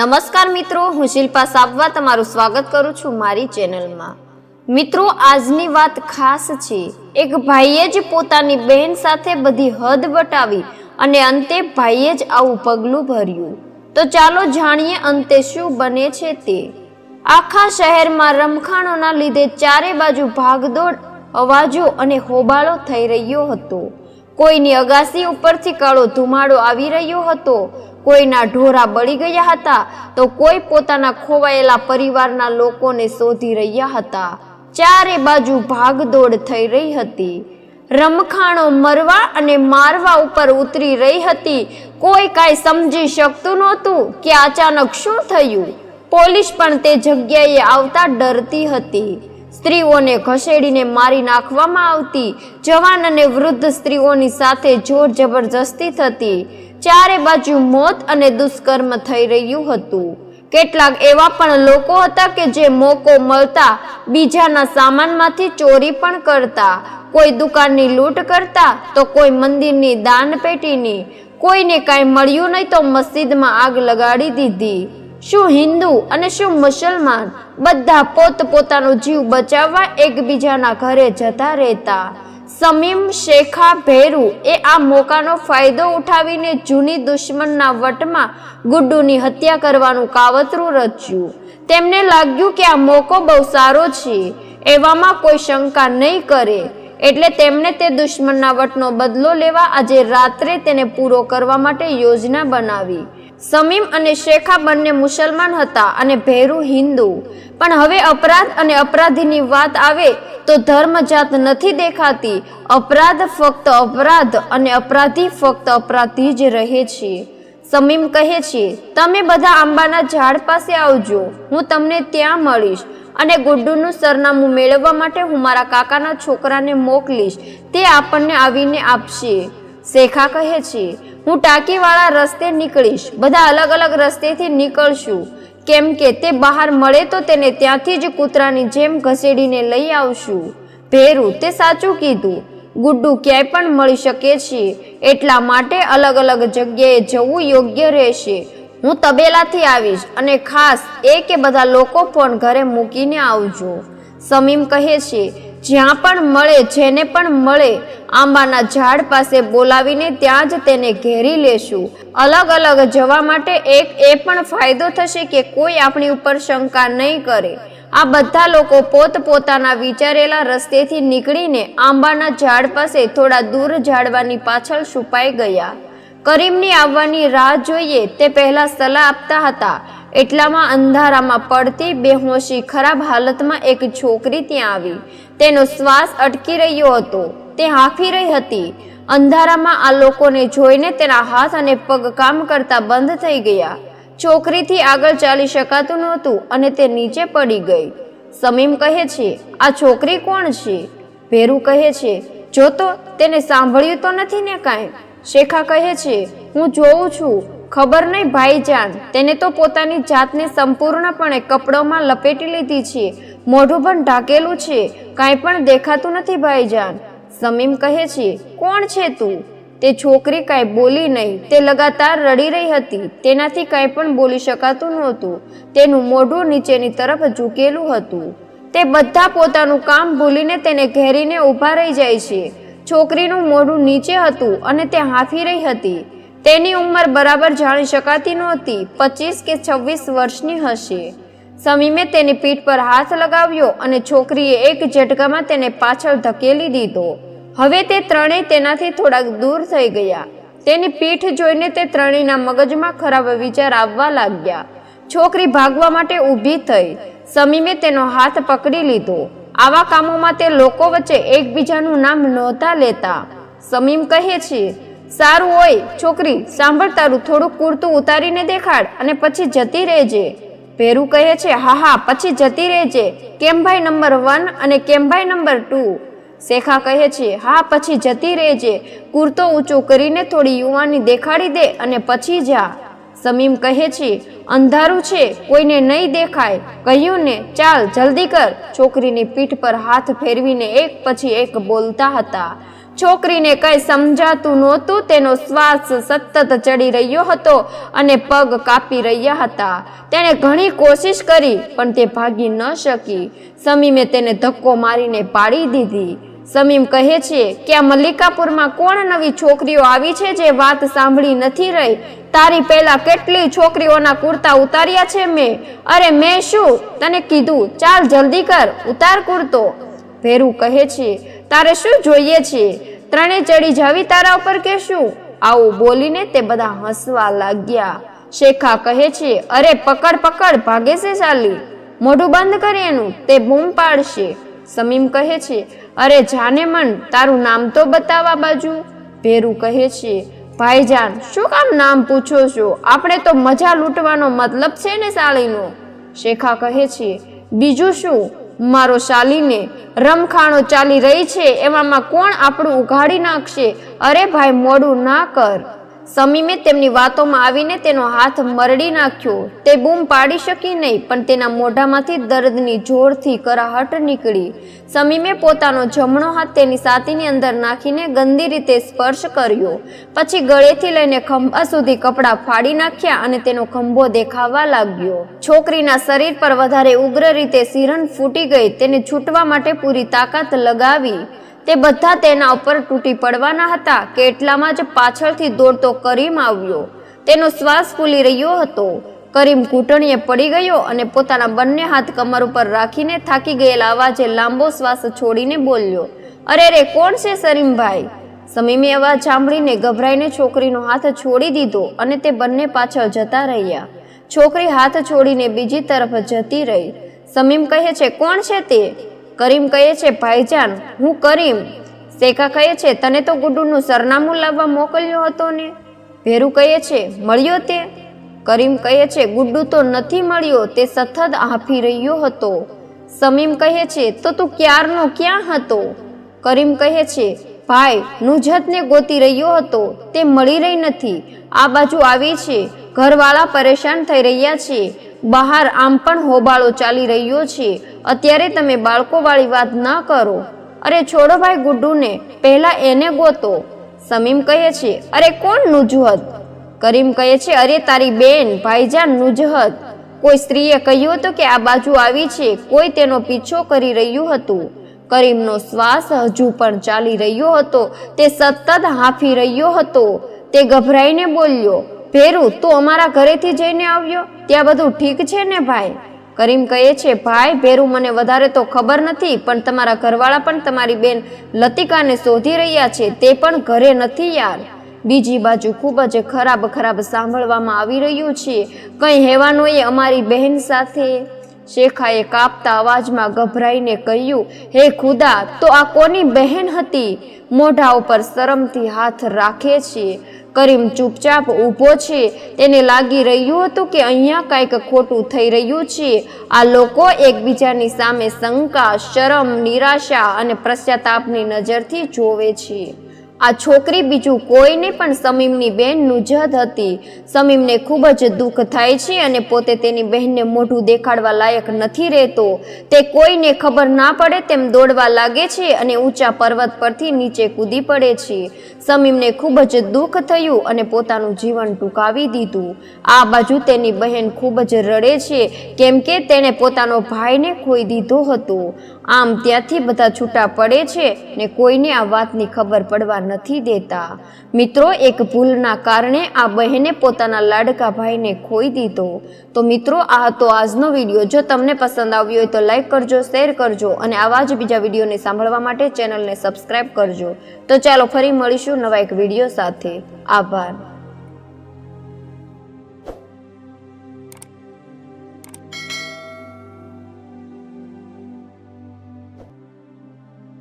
નમસ્કાર મિત્રો, હું શિલ્પા સાબવા તમારું સ્વાગત કરું છું મારી ચેનલમાં. મિત્રો, આજની વાત ખાસ છે. એક ભાઈએ જ પોતાની બહેન સાથે બધી હદ વટાવી અને અંતે ભાઈએ જ આવું પગલું ભર્યું. તો ચાલો જાણીએ અંતે શું બને છે તે. આખા શહેરમાં રમખાણોના લીધે ચારે બાજુ ભાગદોડ, અવાજો અને હોબાળો થઈ રહ્યો હતો. કોઈની અગાસી ઉપરથી કાળો ધુમાડો આવી રહ્યો હતો. કોઈના ઢોરા બળી ગયા હતા તો કોઈ પોતાના ખોવાયેલા પરિવારના લોકોને શોધી રહ્યા હતા. ચારે બાજુ ભાગદોડ થઈ રહી હતી. રમખાણો મરવા અને મારવા ઉપર ઉતરી રહી હતી. કોઈ કાંઈ સમજી શકતું નહોતું કે અચાનક શું થયું. પોલીસ પણ તે જગ્યાએ આવતા ડરતી હતી. સ્ત્રીઓને ખસેડીને મારી નાખવામાં આવતી. જવાન અને વૃદ્ધ સ્ત્રીઓની સાથે જોર જબરજસ્તી થતી. ચારે બાજુ મોત અને દુષ્કર્મ થઈ રહ્યું હતું. કેટલાક એવા પણ લોકો હતા કે જે મોકો મળતા બીજાના સામાનમાંથી ચોરી પણ કરતા. કોઈ દુકાનની લૂંટ કરતા તો કોઈ મંદિરની દાન પેટીની કોઈને કાંઈ મળ્યું નહીં તો મસ્જિદમાં આગ લગાડી દીધી. શું હિન્દુ અને શું મુસલમાન બધા પોત પોતાનો જીવ બચાવવા એકબીજાના ઘરે જતા રહેતા? સમીમ શેખા ભેરુ એ આ મોકાનો ફાયદો ઉઠાવીને જૂની દુશ્મનના વટમાં ગુડ્ડુની હત્યા કરવાનું કાવતરું રચ્યું. તેમને લાગ્યું કે આ મોકો બહુ સારો છે, એવામાં કોઈ શંકા નહીં કરે. એટલે તેમણે તે દુશ્મનના વટનો બદલો લેવા આજે રાત્રે તેને પૂરો કરવા માટે યોજના બનાવી. સમીમ અને શેખા બંને મુસલમાન હતા અને ભેરુ હિન્દુ. પણ હવે અપરાધ અને અપરાધીની વાત આવે તો ધર્મ જાત નથી દેખાતી. અપરાધ ફક્ત અપરાધ અને અપરાધી ફક્ત અપરાધી જ રહે છે. સમીમ કહે છે, તમે બધા આંબાના ઝાડ પાસે આવજો. હું તમને ત્યાં મળીશ અને ગુડ્ડુનું સરનામું મેળવવા માટે હું મારા કાકાના છોકરાને મોકલીશ. તે આપણને આવીને આપશે. શેખા કહે છે હું ટાંકીવાળા રસ્તે નીકળીશ. બધા અલગ અલગ રસ્તેથી નીકળશું. કેમ કે તે બહાર મળે તો તેને ત્યાંથી જ કૂતરાની જેમ ઘસેડીને લઈ આવશું. ભેરું, તે સાચું કીધું. ગુડ્ડુ ક્યાંય પણ મળી શકે છે. એટલા માટે અલગ અલગ જગ્યાએ જવું યોગ્ય રહેશે. હું તબેલાથી આવીશ અને ખાસ એ કે બધા લોકો પણ ઘરે મૂકીને આવજો. સમીમ કહે છે જ્યાં પણ મળે, જેને પણ મળે, આંબાના ઝાડ પાસે બોલાવીને ત્યાં જ તેને ઘેરી લેશું. અલગ અલગ જવા માટે એક એ પણ ફાયદો થશે કે કોઈ આપણી ઉપર શંકા નહીં કરે. આ બધા લોકો પોત પોતાના વિચારેલા રસ્તેથી નીકળીને આંબાના ઝાડ પાસે થોડા દૂર ઝાડવાની પાછળ છુપાઈ ગયા. કરીમની આવવાની રાહ જોઈએ, તે પહેલા સલાહ આપતા હતા. એટલામાં અંધારામાં પડતી બેહોશી ખરાબ હાલતમાં એક છોકરી ત્યાં આવી. તેનો શ્વાસ અટકી રહ્યો હતો. તે હાંફી રહી હતી. અંધારામાં આ લોકોને જોઈને તેના હાથ અને પગ કામ કરતા બંધ થઈ ગયા. છોકરીથી આગળ ચાલી શકાતું નહોતું અને તે નીચે પડી ગઈ. સમીમ કહે છે, આ છોકરી કોણ છે? ભેરુ કહે છે, જો તો તેને સાંભળ્યું તો નથી ને કાંઈ? શેખા કહે છે, હું જોઉં છું. ખબર નહીં ભાઈજાન. તેને તો પોતાની જાતને સંપૂર્ણપણે કપડોમાં લપેટી લીધી છે. મોઢું પણ ઢાકેલું છે. કાંઈ પણ દેખાતું નથી ભાઈજાન. સમીમ કહે છે, કોણ છે તું? તે છોકરી કાંઈ બોલી નહીં. તે લગાતાર રડી રહી હતી. તેનાથી કાંઈ પણ બોલી શકાતું નહોતું. તેનું મોઢું નીચેની તરફ ઝૂકેલું હતું. તે બધા પોતાનું કામ ભૂલીને તેને ઘેરીને ઊભા રહી જાય છે. છોકરીનું મોઢું નીચે હતું અને તે હાંફી રહી હતી. તેની ઉંમર બરાબર જાણી શકાતી નહોતી. પચીસ કે છવ્વીસ વર્ષની હશે. સમીમે તેની પીઠ પર હાથ લગાવ્યો અને છોકરીએ એક ઝટકામાં તેને પાછળ ધકેલી દીધો. હવે તે ત્રણેય તેનાથી થોડાક દૂર થઈ ગયા. તેની પીઠ જોઈને તે ત્રણેયના મગજમાં ખરાબ વિચાર આવવા લાગ્યા. છોકરી ભાગવા માટે ઊભી થઈ. સમીમે તેનો હાથ પકડી લીધો. આવા કામોમાં તે લોકો વચ્ચે એકબીજાનું નામ નહોતા લેતા. સમીમ કહે છે સારું હોય, છોકરી, સાંભળ તારું, થોડુંક કુર્તું ઉતારીને દેખાડ અને પછી જતી રહેજે. ભેરુ કહે છે, હા હા, પછી જતી રહેજે. કેમભાઈ નંબર વન અને કેમભાઈ નંબર ટુ? શેખા કહે છે, હા, પછી જતી રહેજે. કુર્તો ઊંચો કરીને થોડી યુવાની દેખાડી દે અને પછી જા. સમીમ કહે છે, અંધારું છે, કોઈને નહીં દેખાય. કહ્યું ને, ચાલ જલ્દી કર. છોકરીની પીઠ પર હાથ ફેરવીને એક પછી એક બોલતા હતા. છોકરીને કંઈ સમજાતું નહોતું, તેનો શ્વાસ સતત ચડી રહ્યો હતો અને પગ કાપી રહ્યા હતા. તેણે ઘણી કોશિશ કરી, પણ તે ભાગી ન શકી. સમીમે તેને ધક્કો મારીને પાડી દીધી. સમીમ કહે છે કે, આ મલ્લિકાપુરમાં કોણ નવી છોકરીઓ આવી છે જે વાત સાંભળી નથી રહી? તારી પહેલા કેટલી છોકરીઓના કુર્તા ઉતાર્યા છે મેં? અરે મેં શું? તને કીધું, ચાલ જલ્દી કર, ઉતાર કુર્તો. ભેરું કહે છે, તારે શું જોઈએ છે? ત્રણે ચડી જાવી તારા ઉપર કે શું આવું બોલીને તે બધા હસવા લાગ્યા. શેખા કહે છે, અરે, પકડ પકડ, ભાગે છે ચાલી. મોઢું બંધ કરી એનું, તે બૂમ પાડશે. સમીમ કહે છે, અરે, જાને મન, તારું નામ તો બતાવા બાજુ. ભેરું કહે છે, ભાઈજાન, શું કામ નામ પૂછો છો? આપણે તો મજા લૂંટવાનો મતલબ છે ને સાળીનો. શેખા કહે છે, બીજું શું? મારો શાલીને રમખાણો ચાલી રહી છે, એવામાં કોણ આપણું ઉઘાડી નાખશે? અરે ભાઈ, મોડું ના કર. સમીમે તેમની વાતોમાં આવીને તેનો હાથ મરડી નાખ્યો. તે બૂમ પાડી શકી નહીં, પણ તેના મોઢામાંથી દર્દની જોરથી કરાહટ નીકળી. સમીમે પોતાનો જમણો હાથ તેની સાતીની અંદર નાખીને ગંદી રીતે સ્પર્શ કર્યો. પછી ગળેથી લઈને ખંભા સુધી કપડાં ફાડી નાખ્યા અને તેનો ખંભો દેખાવા લાગ્યો. છોકરીના શરીર પર વધારે ઉગ્ર રીતે સિરન ફૂટી ગઈ, તેને છૂટવા માટે પૂરી તાકાત લગાવી. તે બધા તેના ઉપર તૂટી પડવાના હતા. કે એટલામાં જ પાછળથી દોડતો કરીમ આવ્યો. તેનો શ્વાસ ફૂલી રહ્યો હતો. કરીમ ઘૂંટણીએ પડી ગયો અને પોતાના બંને હાથ કમર ઉપર રાખીને થાકી ગયેલા અવાજે લાંબો શ્વાસ છોડીને બોલ્યો, અરે રે કોણ છે સરીમભાઈ? સમીમે અવાજ સાંભળીને ગભરાઈને છોકરીનો હાથ છોડી દીધો અને તે બંને પાછળ જતા રહ્યા. છોકરી હાથ છોડીને બીજી તરફ જતી રહી. સમીમ કહે છે, કોણ છે તે? કરીમ કહે છે, ભાઈજાન, હું કરીમ. શેખા કહે છે, તને તો ગુડ્ડુનું સરનામું લાવવા મોકલ્યો હતો ને? ભેરુ કહે છે, મળ્યો તે? કરીમ કહે છે ગુડ્ડુ તો નથી મળ્યો, તે સતત હાંફી રહ્યો હતો. સમીમ કહે છે, તો તું ક્યારનો ક્યાં હતો? કરીમ કહે છે, ભાઈ નુજતને ગોતી રહ્યો હતો, તે મળી રહી નથી. આ બાજુ આવી છે. ઘરવાળા પરેશાન થઈ રહ્યા છે. બહાર આમ પણ હોબાળો ચાલી રહ્યો છે. અત્યારે તમે બાળકોવાળી વાત ન કરો. અરે છોડો ભાઈ ગુડ્ડુને, પહેલા એને ગોતો. સમીમ કહે છે, અરે કોણ નુજહત કરીમ કહે છે, અરે તારી બેન, ભાઈજાન નુજહત કોઈ સ્ત્રીએ કહ્યું હતું કે આ બાજુ આવી છે, કોઈ તેનો પીછો કરી રહ્યું હતું. કરીમનો શ્વાસ હજુ પણ ચાલી રહ્યો હતો, તે સતત હાંફી રહ્યો હતો. તે ગભરાઈને બોલ્યો ભેરું, તું અમારા ઘરેથી જઈને આવ્યો? ત્યાં બધું ઠીક છે ને ભાઈ? કરીમ કહે છે, ભાઈ, ભેરું મને વધારે તો ખબર નથી, પણ તમારા ઘરવાળા પણ તમારી બેન લતિકાને શોધી રહ્યા છે, તે પણ ઘરે નથી યાર. બીજી બાજુ ખૂબ જ ખરાબ ખરાબ સાંભળવામાં આવી રહ્યું છે. કંઈ હેવાનોએ અમારી બહેન સાથે? શેખાએ કાપતા અવાજમાં ગભરાઈને કહ્યું, હે ખુદા, તો આ કોની બહેન હતી? મોઢા ઉપર શરમથી હાથ રાખે છે. કરીમ ચૂપચાપ ઊભો છે. તેને લાગી રહ્યું હતું કે અહીંયા કંઈક ખોટું થઈ રહ્યું છે. આ લોકો એકબીજાની સામે શંકા, શરમ, નિરાશા અને પશ્ચાતાપની નજરથી જોવે છે. આ છોકરી બીજું કોઈ નહીં પણ સમીમની બહેનનું નુજહત હતી. સમીમને ખૂબ જ દુઃખ થાય છે અને પોતે તેની બહેનને મોઢું દેખાડવા લાયક નથી રહેતો. તે કોઈને ખબર ના પડે તેમ દોડવા લાગે છે અને ઊંચા પર્વત પરથી નીચે કૂદી પડે છે. સમીમને ખૂબ જ દુઃખ થયું અને પોતાનું જીવન ટૂંકાવી દીધું. આ બાજુ તેની બહેન ખૂબ જ રડે છે, કેમ કે તેણે પોતાનો ભાઈને ખોઈ દીધો હતો. આમ ત્યાંથી બધા છૂટા પડે છે ને કોઈને આ વાતની ખબર પડવા નથી દેતા. મિત્રો, એક ભૂલના કારણે આ બહેને પોતાના લાડકા ભાઈને ખોઈ દીધો. તો મિત્રો, આ હતો આજનો વીડિયો. જો તમને પસંદ આવ્યો હોય તો લાઈક કરજો, શેર કરજો અને આવા જ બીજા વિડીયોને સાંભળવા માટે ચેનલને સબસ્ક્રાઈબ કરજો. તો ચાલો ફરી મળીશું નવા એક વીડિયો સાથે. આભાર.